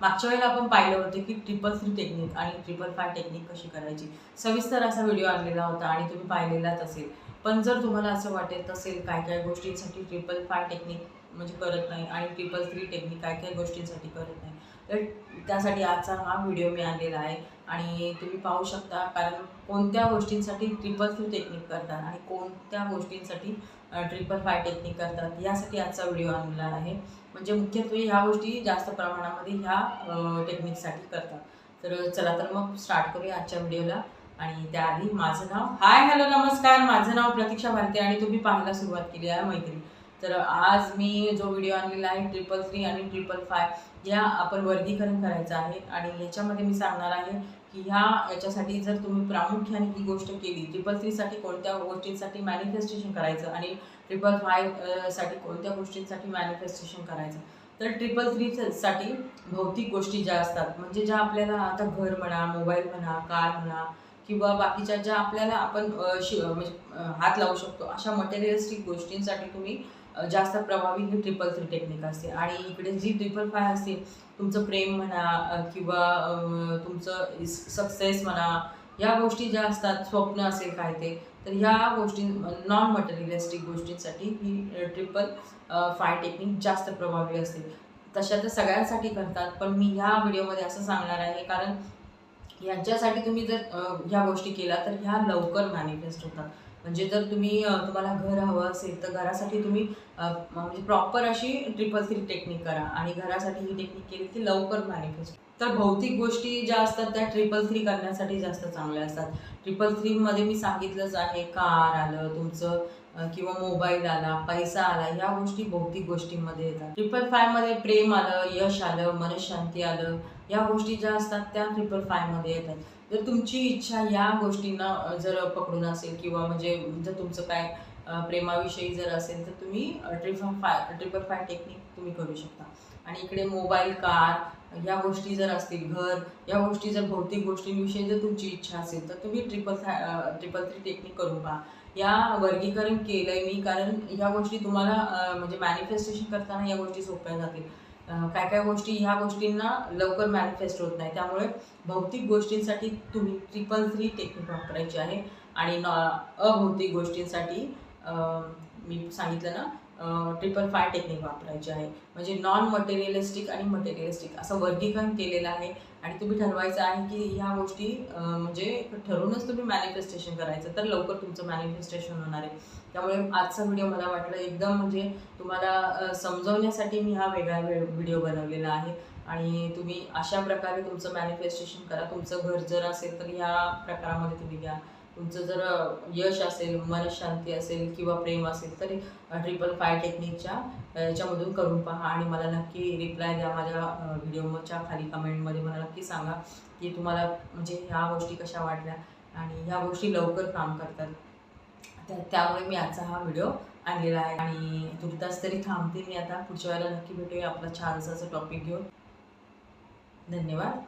मागच्या वेळेला आपण पाहिलं होतं की ट्रिपल थ्री टेक्निक आणि ट्रिपल फाय टेक्निक कशी करायची. सविस्तर असा व्हिडिओ आणलेला होता आणि तुम्ही पाहिलेलाच असेल. पण जर तुम्हाला असं वाटत असेल काय काय गोष्टींसाठी ट्रिपल फाय टेक्निक म्हणजे करत नाही आणि ट्रिपल थ्री टेक्निक काय काय गोष्टींसाठी करत नाही. तर त्यासाठी आजचा हा व्हिडिओ मी आणलेला आहे आणि तुम्ही पाहू शकता कारण कोणत्या गोष्टींसाठी ट्रिपल थ्री टेक्निक करतात आणि कोणत्या गोष्टींसाठी ट्रिपल फाय टेक्निक करतात यासाठी आजचा व्हिडिओ आणलेला आहे. म्हणजे मुख्यत्वे ह्या गोष्टी जास्त प्रमाणामध्ये ह्या टेक्निकसाठी करतात. तर चला तर मग स्टार्ट करूया आजच्या व्हिडिओला आणि त्याआधी माझं नाव हाय हॅलो नमस्कार. माझं नाव प्रतीक्षा भारती आणि तुम्ही पाहायला सुरुवात केली आहे मैत्री. तर आज मी जो व्हिडिओ आणलेला आहे ट्रिपल थ्री आणि ट्रिपल फाय या आपण वर्गीकरण करायचं आहे. आणि याच्यामध्ये मी सांगणार आहे की ह्या याच्यासाठी जर तुम्ही प्रामुख्याने ही गोष्ट केली ट्रिपल थ्रीसाठी कोणत्या गोष्टींसाठी मॅनिफेस्टेशन करायचं आणि ट्रिपल फायसाठी कोणत्या गोष्टींसाठी मॅनिफेस्टेशन करायचं? तर ट्रिपल थ्री साठी भौतिक गोष्टी ज्या असतात म्हणजे ज्या आपल्याला आता घर म्हणा मोबाईल म्हणा कार म्हणा किंवा बाकीच्या ज्या आपल्याला आपण शि म्हणजे हात लावू शकतो अशा मटेरियलिस्टिक गोष्टींसाठी तुम्ही जास्त प्रभावी ही ट्रिपल थ्री टेक्निक असते. आणि इकडे जी ट्रिपल फाय असते तुमचं प्रेम म्हणा किंवा तुमचं सक्सेस म्हणा या गोष्टी ज्या असतात स्वप्न असेल काय ते तर ह्या गोष्टी नॉन मटेरियलिस्टिक गोष्टींसाठी ही ट्रिपल फाय टेक्निक जास्त प्रभावी असते. तशा तर सगळ्यांसाठी करतात पण मी ह्या व्हिडिओमध्ये असं सांगणार आहे कारण यांच्यासाठी तुम्ही जर ह्या गोष्टी केल्या तर ह्या लवकर मॅनिफेस्ट होतात. म्हणजे जर तुम्ही तुम्हाला घर हवं असेल तर घरासाठी तुम्ही म्हणजे प्रॉपर अशी ट्रिपल थ्री टेक्निक करा. आणि घरासाठी ही टेक्निक केली की लवकर मॅनिफेस्ट तर भौतिक गोष्टी ज्या असतात त्या ट्रिपल थ्री करण्यासाठी जास्त चांगल्या असतात. ट्रिपल थ्रीमध्ये मी सांगितलंच आहे कार आलं तुमचं किंवा मोबाईल आला पैसा आला या गोष्टी भौतिक गोष्टींमध्ये येतात. ट्रिपल फायमध्ये प्रेम आलं यश आलं मनशांती आलं या गोष्टी ज्या असतात त्या ट्रिपल फायमध्ये येतात. जर तुमची इच्छा या गोष्टींना जर पकडून असेल किंवा म्हणजे जर तुमचं काय प्रेमाविषयी जर असेल तर तुम्ही triple five triple five technique तुम्ही करू शकता. आणि इकडे मोबाईल कार या गोष्टी जर असतील घर या गोष्टी जर भौतिक गोष्टींविषयी जर तुमची इच्छा असेल तर तुम्ही triple five triple three technique करून पहा. या वर्गीकरण केलं आहे मी कारण या गोष्टी तुम्हाला म्हणजे मॅनिफेस्टेशन करताना या गोष्टी सोप्या जातील. काय काय गोष्टी ह्या गोष्टींना लवकर मॅनिफेस्ट होत नाही. त्यामुळे भौतिक गोष्टींसाठी तुम्ही ट्रिपल थ्री टेक्निक वापरायची आहे. आणि नॉ अभौतिक गोष्टींसाठी मी सांगितलं ना ट्रिपल फाय टेक्निक वापरायची आहे. म्हणजे नॉन मटेरियलिस्टिक आणि मटेरियलिस्टिक असं वर्गीकरण केलेलं आहे. आणि तुम्ही ठरवायचं आहे की ह्या गोष्टी म्हणजे ठरवूनच तुम्ही मॅनिफेस्टेशन करायचं तर लवकर तुमचं मॅनिफेस्टेशन होणार आहे. त्यामुळे आजचा व्हिडिओ मला वाटलं एकदम म्हणजे तुम्हाला समजवण्यासाठी मी हा वेगळा व्हिडिओ बनवलेला आहे. आणि तुम्ही अशा प्रकारे तुमचं मॅनिफेस्टेशन करा. तुमचं घर जर असेल तर ह्या प्रकारामध्ये तुम्ही घ्या. तुमचं जर यश असेल मनशांती असेल किंवा प्रेम असेल तर ट्रिपल फाय टेक्निकच्या याच्यामधून करून पहा आणि मला नक्की रिप्लाय द्या माझ्या व्हिडिओच्या खाली कमेंटमध्ये मला नक्की सांगा की तुम्हाला म्हणजे ह्या गोष्टी कशा वाटल्या आणि ह्या गोष्टी लवकर काम करतात. त्या त्यामुळे मी आजचा हा व्हिडिओ आणलेला आहे आणि तुर्तास तरी थांबते मी आता. पुढच्या वेळेला नक्की भेटूया आपला छानसाचा असं टॉपिक घेऊन. धन्यवाद.